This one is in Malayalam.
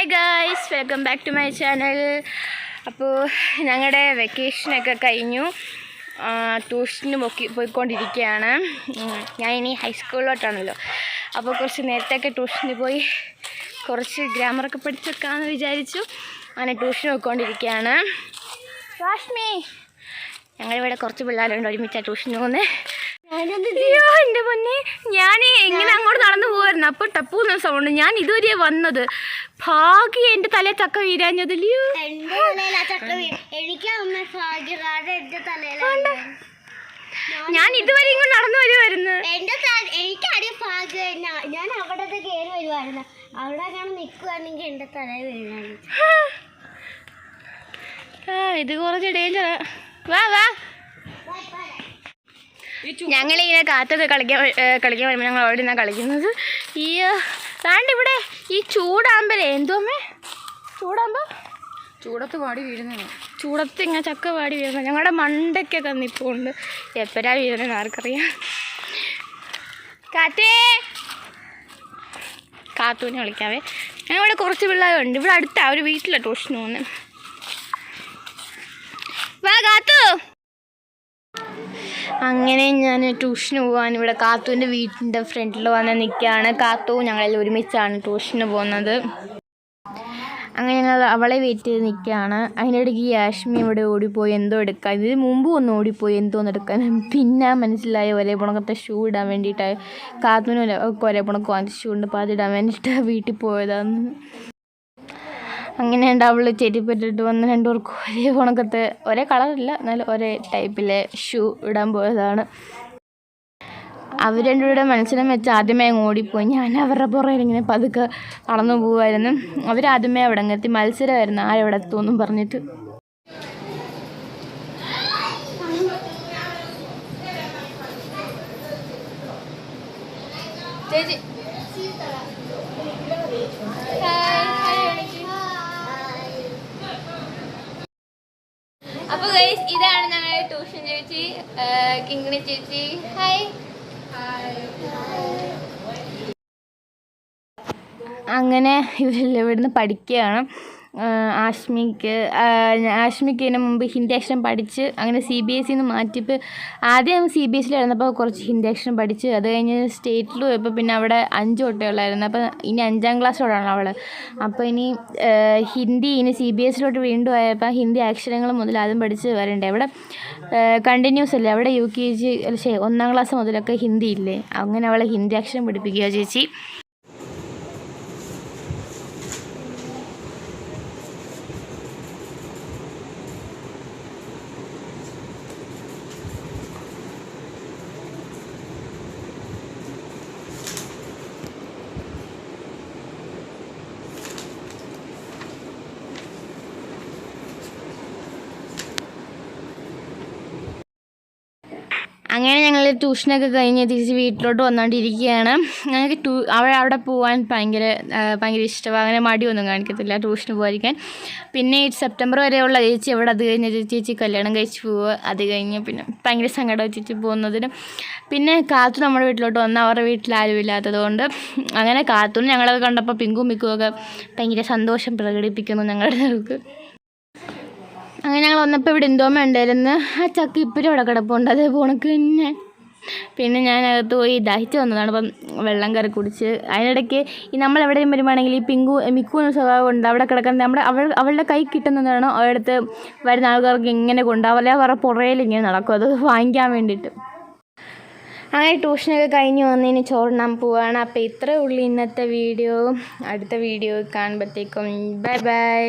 Hi guys welcome back to my channel അപ്പോൾ ഞങ്ങളുടെ വെക്കേഷനൊക്കെ കഴിഞ്ഞു. ട്യൂഷന് പൊക്കി പോയിക്കൊണ്ടിരിക്കുകയാണ് ഞാൻ ഇനി ഹൈസ്കൂളിലോട്ടാണല്ലോ അപ്പോൾ കുറച്ച് നേരത്തെയൊക്കെ ട്യൂഷന് പോയി കുറച്ച് ഗ്രാമറൊക്കെ പഠിച്ചെടുക്കാമെന്ന് വിചാരിച്ചു. അങ്ങനെ ട്യൂഷൻ പോയിക്കൊണ്ടിരിക്കുകയാണ് രാഷ്മി ഞങ്ങളിവിടെ കുറച്ച് പിള്ളേരുണ്ട് ഒരുമിച്ചാണ് ട്യൂഷന് പോകുന്നത് പൊന്നെ ഞാൻ എങ്ങനെ അങ്ങോട്ട് നടന്നു പോകായിരുന്നു അപ്പോൾ ടപ്പൂന്ന സൗണ്ട് ഞാൻ ഇതുവരെ വന്നത് ഭാഗ്യ എന്റെ തലേ ചക്ക വീരാഞ്ഞതല്ലയോ എന്റെ എന്റെ ഞാൻ ഇതുവരെ ഇങ്ങോട്ട് നടന്നു വരുമായിരുന്നു എന്റെ എനിക്ക് ഭാഗ്യ ഞാൻ അവിടെ കയറി വരുമായിരുന്നു അവിടെ അങ്ങനെ നിൽക്കുവാണെങ്കിൽ എന്റെ ഇത് കുറച്ച് ഡേഞ്ചറാ വാ വാ. ഞങ്ങളിങ്ങനെ കാത്തൊക്കെ കളിക്കാൻ കളിക്കാൻ വരുമ്പോൾ ഞങ്ങൾ അവിടെ നിന്നാണ് കളിക്കുന്നത്. ഈ വേണ്ട ഇവിടെ ഈ ചൂടാമ്പലേ. എന്തോമേ ചൂടാമ്പോ? ചൂടത്ത് വാടി വീഴുന്നതാണ്. ചൂടത്ത് ഇങ്ങനെ ചക്ക വാടി വീഴുന്നത് ഞങ്ങളുടെ മണ്ടയ്ക്കൊക്കെ തന്നിപ്പോണ്ട്. എപ്പോഴാ വീഴുന്നത് ആർക്കറിയാം. കാറ്റേ കാത്തൂനെ വിളിക്കാവേ. ഞങ്ങളിവിടെ കുറച്ച് പിള്ളേരുണ്ട്. ഇവിടെ അടുത്താണ് ഒരു വീട്ടിലാണ് ട്യൂഷന് പോകുന്നത് വാ കാത്തു അങ്ങനെ ഞാൻ ട്യൂഷന് പോകാൻ ഇവിടെ കാത്തുവിന്റെ വീട്ടിന്റെ ഫ്രണ്ടിൽ വന്ന് നിൽക്കുകയാണ്. കാത്തു ഞങ്ങളെല്ലാം ഒരുമിച്ചാണ് ട്യൂഷന് പോകുന്നത്. അങ്ങനെ ഞങ്ങൾ അവളെ വെയിറ്റ് ചെയ്ത് നിൽക്കുകയാണ് അതിനിടയ്ക്ക് ഈ ആഷ്മി ഇവിടെ ഓടിപ്പോയി എന്തോ എടുക്കാൻ. ഇതിന് മുമ്പ് ഒന്ന് ഓടിപ്പോയി എന്തോന്ന് എടുക്കാൻ. പിന്നെ മനസ്സിലായ ഒരേ പുണക്കത്തെ ഷൂ ഇടാൻ വേണ്ടിയിട്ടായി കാത്തുവിന് ഒരേ പുണക്ക് വാങ്ങിച്ച ഷൂ ഉണ്ട്. അപ്പോൾ അതിടാൻ വേണ്ടിയിട്ടാണ് വീട്ടിൽ പോയതാണ്. അങ്ങനെ ഉണ്ടാവുള്ളൂ അവൾ ചെരിപ്പിട്ടിട്ട് വന്ന് രണ്ടുപേർക്കും ഒരേ പുണക്കത്തെ ഒരേ കളറില്ല എന്നാലും ഒരേ ടൈപ്പിലെ ഷൂ ഇടാൻ പോയതാണ്. അവർ രണ്ടുപേരുടെ മനസ്സിലും വെച്ച് ആദ്യമേ അങ്ങ് ഓടിപ്പോയി. ഞാൻ അവരുടെ പുറകിൽ ഇങ്ങനെ പതുക്കെ നടന്നു പോകുമായിരുന്നു അവരാദ്യമേ അവിടെ അങ്ങ് എത്തി. മത്സരമായിരുന്നു. ആരെവിടെ എത്തുമെന്നും പറഞ്ഞിട്ട്. ചേച്ചി. അപ്പൊ ഗൈസ് ഇതാണ് ഞങ്ങളുടെ ട്യൂഷൻ ചേച്ചി കിങ്ങിണി ചേച്ചി. ഹായ് അങ്ങനെ ഇവരെല്ലാം ഇവിടുന്ന് പഠിക്കുകയാണ്. ആഷ്മിക്ക് ആഷ്മിക്ക് ഇതിന് മുമ്പ് ഹിന്ദി അക്ഷരം പഠിച്ച് അങ്ങനെ സി ബി എസ് സിന്ന് മാറ്റിയപ്പോൾ ആദ്യം സി ബി എസ് സിയിലായിരുന്നപ്പോൾ കുറച്ച് ഹിന്ദി അക്ഷരം പഠിച്ച് അത് കഴിഞ്ഞ് സ്റ്റേറ്റിൽ പോയപ്പോൾ പിന്നെ അവിടെ അഞ്ച് കുട്ടികളായിരുന്നു അപ്പോൾ ഇനി അഞ്ചാം ക്ലാസ്സിലോടാണ് അവൾ അപ്പോൾ ഇനി ഹിന്ദി ഇനി സി ബി എസ് സിയിലോട്ട് വീണ്ടും ആയപ്പോൾ ഹിന്ദി അക്ഷരങ്ങൾ മുതൽ ആദ്യം പഠിച്ച് വരണ്ടേ? അവിടെ കണ്ടിന്യൂസ് അല്ലേ? അവിടെ യു കെ ജി ഒന്നാം ക്ലാസ് മുതലൊക്കെ ഹിന്ദി ഇല്ലേ? അങ്ങനെ അവളെ ഹിന്ദി അക്ഷരം പഠിപ്പിക്കുക ചേച്ചി. അങ്ങനെ ഞങ്ങൾ ട്യൂഷനൊക്കെ കഴിഞ്ഞ് തിരിച്ച് വീട്ടിലോട്ട് വന്നുകൊണ്ടിരിക്കുകയാണ് ഞങ്ങൾക്ക് ട്യൂ അവിടെ അവിടെ പോകാൻ ഭയങ്കര ഭയങ്കര ഇഷ്ടമാണ് അങ്ങനെ മടിയൊന്നും കാണിക്കത്തില്ല ട്യൂഷന് പോയിരിക്കാൻ പിന്നെ ഈ സെപ്റ്റംബർ വരെയുള്ള ചേച്ചി അവിടെ അത് കഴിഞ്ഞ് ചേച്ചി കല്യാണം കഴിച്ച് പോവുക. അത് കഴിഞ്ഞ് പിന്നെ ഭയങ്കര സങ്കടം ചേച്ചി പോകുന്നതിന്. പിന്നെ കാത്തു നമ്മുടെ വീട്ടിലോട്ട് വന്ന അവരുടെ വീട്ടിൽ ആരും ഇല്ലാത്തതുകൊണ്ട് അങ്ങനെ കാത്തും ഞങ്ങളത് കണ്ടപ്പോൾ പിങ്കും മിക്കും ഒക്കെ ഭയങ്കര സന്തോഷം പ്രകടിപ്പിക്കുന്നു ഞങ്ങളുടെ നേർക്ക് അങ്ങനെ ഞങ്ങൾ വന്നപ്പോൾ ഇവിടെ എന്തോമ ഉണ്ടായിരുന്നു? ആ ചക്ക ഇപ്പോഴും അവിടെ കിടപ്പുണ്ട്. അതേ പോണക്ക് തന്നെ. പിന്നെ ഞാൻ അകത്ത് പോയി ദഹിച്ച് വന്നതാണ്. അപ്പം വെള്ളം കയറി കുടിച്ച് അതിനിടയ്ക്ക് ഈ നമ്മൾ എവിടെയും വരുവാണെങ്കിൽ ഈ പിങ്കു മിക്കു എന്ന സ്വഭാവം ഉണ്ട്. അവിടെ കിടക്കുന്നത് നമ്മുടെ അവൾ അവളുടെ കൈ കിട്ടുന്നതാണ് അവിടുത്തെ വരുന്ന ആൾക്കാർക്ക് ഇങ്ങനെ കൊണ്ടാവില്ല വേറെ പുറയിൽ ഇങ്ങനെ നടക്കും. അത് വാങ്ങിക്കാൻ വേണ്ടിയിട്ട്. അങ്ങനെ ട്യൂഷനൊക്കെ കഴിഞ്ഞ് വന്നതിന് ചോറിനാൻ പോവാണ്. അപ്പോൾ ഇത്രയേ ഉള്ളൂ ഇന്നത്തെ വീഡിയോ. അടുത്ത വീഡിയോ കാണുമ്പോഴത്തേക്കും ബൈ ബൈ.